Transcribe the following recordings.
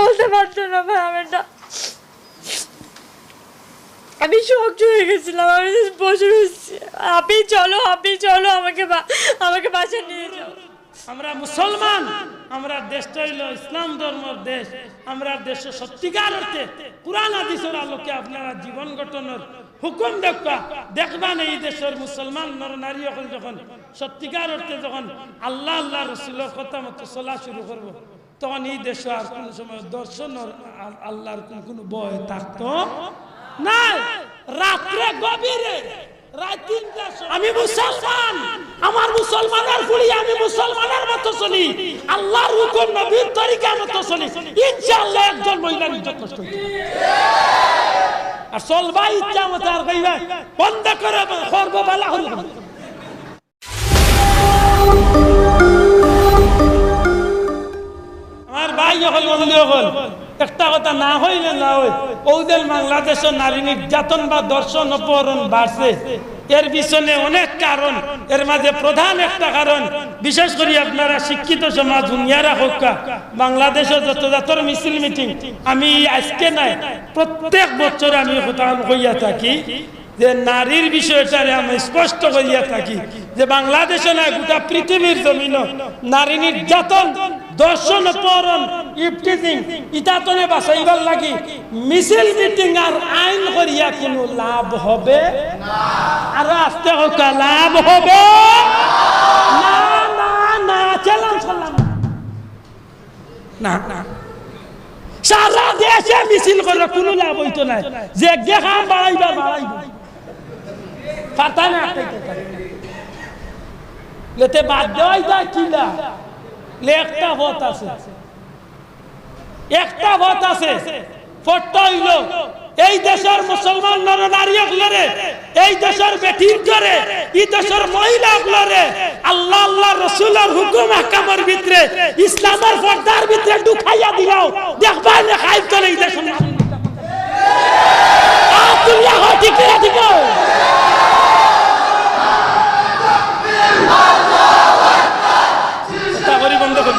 বলতে পারতো না ভাই আমারটা আমি শখ হয়ে গেছিলাম, আমি বসে রয়েছি। আপনি চলো আপনি চলো, আমাকে আমাকে বাসা নিয়ে যাও। আমরা মুসলমান, আমরা দেশটা হইল ইসলাম ধর্মের দেশ। আমরা দেশ সত্যিকার অর্থে কোরআন, হাদিসের আলোকে আপনারা জীবন গঠনের হুকুম দেখবা। দেখবান এই দেশের মুসলমান নর, নারী যখন সত্যিকার অর্থে যখন আল্লাহ আল্লাহ, রসুলের কথা মতো চলা শুরু করব। তখন এই দেশে আর কোন সময় দর্শন আল্লাহর কোন বয় থাকতো না রাত্রে গভীরে আমি মুসলমান, আমার মুসলমানের বন্ধ করে করব বালা হল হল একটা কথা না হইলে না হই ওদের বাংলাদেশের নারী নির্যাতন বা দর্শন অপহরণ বাড়ছে। এর পিছনে অনেক কারণ, এর মাঝে প্রধান একটা কারণ, বিশেষ করে আপনারা শিক্ষিত সমাজ, দুনিয়ারা হোক বাংলাদেশের মিছিল মিটিং, আমি আজকে নাই, প্রত্যেক বছর আমি কথা হইয়া থাকি যে নারীর বিষয়টারে আমি স্পষ্ট করিয়া থাকি যে বাংলাদেশে না গোটা পৃথিবীর জমিন নারী নির্যাতন দর্শন অপহরণ ইফটিজিং ইতাতনে বাঁচাইবার লাগি মিছিল মিটিং আর আইন করিয়া কোনো লাভ হবে? আর আস্তে হোক লাভ হবে? না না না চালান চালান না। না সারা দেশে মিছিল করে কোনো লাভ হইতো না যে দেখা বাড়াইবা বাড়াইবা। পাতা না লেতে বাদ দেওয়াই যায় কিলা? একটা ভোট আছে। একটা ভোট আছে। ফটটা হইল, এই দেশের মুসলমান নর নারী গুলোরে এই দেশের বেটির করে, এই দেশের মহিলা গুলোরে আল্লাহ আল্লাহ রসুলের হুকুম আকামের ভিতরে, ইসলামের পর্দার ভিতরে ঢুকাইয়া দিলাও। দেখবা না খাইব চলে এই দেশের ঠিক ঠিক করি বন্ধ করি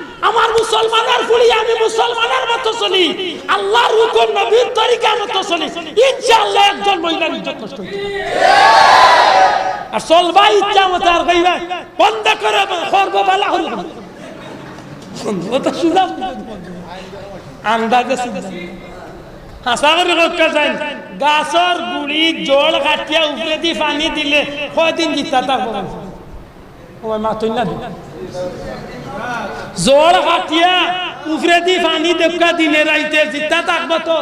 আমার মুসলমানের ফুলি আমি মুসলমানের মতো চলি আল্লাহর হুকুম নবীর তরিকার মতো চলি ইনশাআল্লাহ একজন মহিলার ইজ্জত নষ্ট হইবে আর চলবা ইচ্ছা মতো আর কইবা বন্ধ করে করব বালা হল আন্দাজে যায়। গুড়ি জল দিলে মাতুই না জোর হাতিয়া, উফরে দি পানি দেখা দিনে রাইতে জিতা থাকব তো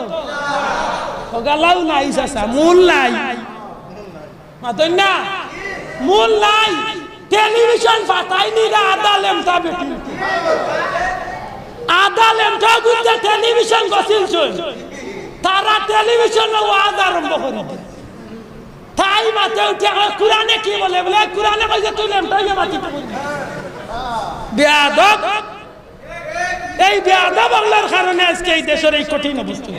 সকালাও নাই চাচা, মূল নাই। মাতই না? মূল নাই। টেলিভিশন পাতাইনি রে আদা লেমটা বেটি আদা লেমটা গুজতে টেলিভিশন গছিল চল তারা টেলিভিশন ওয়াজ আরম্ভ করে তাই মাতে উঠে কোরআনে কি বলে? বলে কোরআনে কইছে তুই লেমটা বলবি বেয়াদব। এই বেয়াদব বাংলার কারণে আজকে এই দেশের এই কঠিন অবস্থা।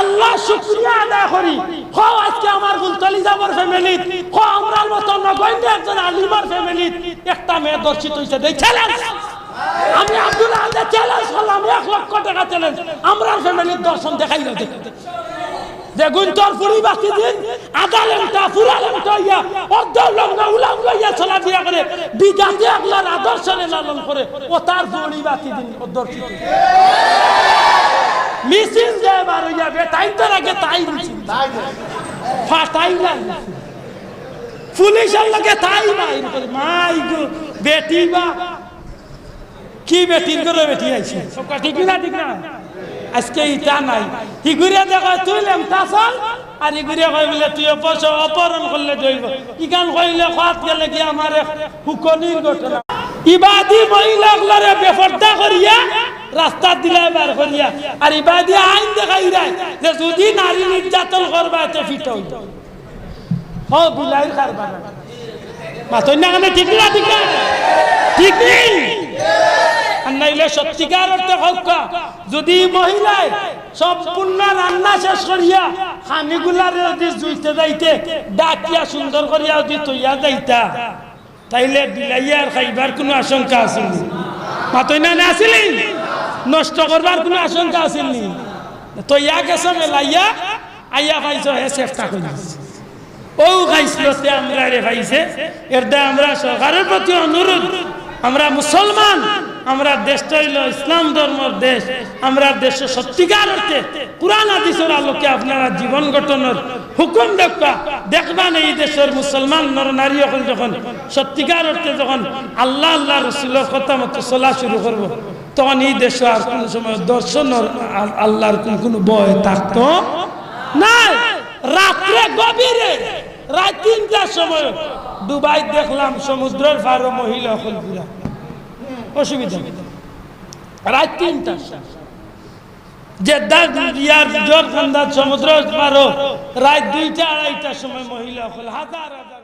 আল্লাহ শুক্রিয়া আদায় করি। হ, আজকে আমার গুলতলি যাবার ফ্যামিলি হ, আমরার মতো নগণ্য একজন আলিমার ফ্যামিলি একটা মেয়ে দর্শিত হয়েছে দেই চ্যালেঞ্জ আমি আব্দুল আহমদ চ্যালেঞ্জ করলাম, এক লক্ষ টাকা চ্যালেঞ্জ আমরার ফ্যামিলির দর্শন দেখাই না দেখুন তোর পুরি বাকি দিন আদালেমটা ফুরালেমটা ইয়া অর্ধর লগ্ন উলাম লইয়া চলা দিয়া করে বিদাতে আল্লাহর আদর্শনে লালন করে, ও তার পুরি বাকি দিন অদর্শিত মিছিল যে বার হইয়া বে, তাই তোর আগে তাই মিছিল। ফাটাই না পুলিশের লগে তাই নাই। মাই গো, বেটি বা, কি বেটির করে বেটি আইছে? ঠিক না ঠিক না? আজকে ইটা নাই। হিগুরে দেখো তুই লেমটা চল। আর ইগুরে কই বলে, তুই অপস অপহরণ করলে জৈব ইগান কইলে খাত গেলে কি আমার হুকনির ঘটনা? ইবাদি মহিলাগুলারে বেফর্দা করিয়া রাস্তা দিলাই বার করিয়া আর ইবাদি আইন দেখাই রায় যে যদি নারী নির্যাতন করবা তো ফিট ও বিলাই খারবা মাতই না কেন ঠিক না ঠিক না ঠিক নেই নাইলে সত্যিকার অর্থে হোক যদি মহিলায় সম্পূর্ণ রান্না শেষ করিয়া খানিগুলার যদি জুইতে যাইতে, ডাকিয়া সুন্দর করিয়া যদি তৈয়া যাইতা, তাইলে বিলাইয়ার খাইবার কোনো আশঙ্কা আছিল মাতই না আসিলি নষ্ট করবার কোনো আশঙ্কা আছিল নি? তৈয়া গেছে, মেলাইয়া, আইয়া পাইছ হে চেষ্টা করিস। ও খাইছিলতে আমরা রে পাইছে এর আমরা সরকারের প্রতি অনুরোধ। আমরা মুসলমান আমরা দেশটা হইল ইসলাম ধর্মের দেশ। আমরা দেশে সত্যিকার অর্থে পুরান হাদিসের আলোকে আপনারা জীবন গঠনের হুকুম দেখবা। দেখবান এই দেশের মুসলমান নর, নারী হল যখন সত্যিকার অর্থে যখন আল্লাহ আল্লাহ রসুলের কথা মতো চলা শুরু করব, তখন এই দেশে আর কোনো সময় দর্শনের আ- আল্লাহর কোন কোনো ভয় থাকতো নাই। রাত্রে গভীরে, রাত তিনটার সময় দুবাই দেখলাম সমুদ্রের পারো মহিলা অসুবিধা। রাত তিনটা সমুদ্র পারো রাত দুইটা আড়াইটার সময় মহিলা হল হাজার হাজার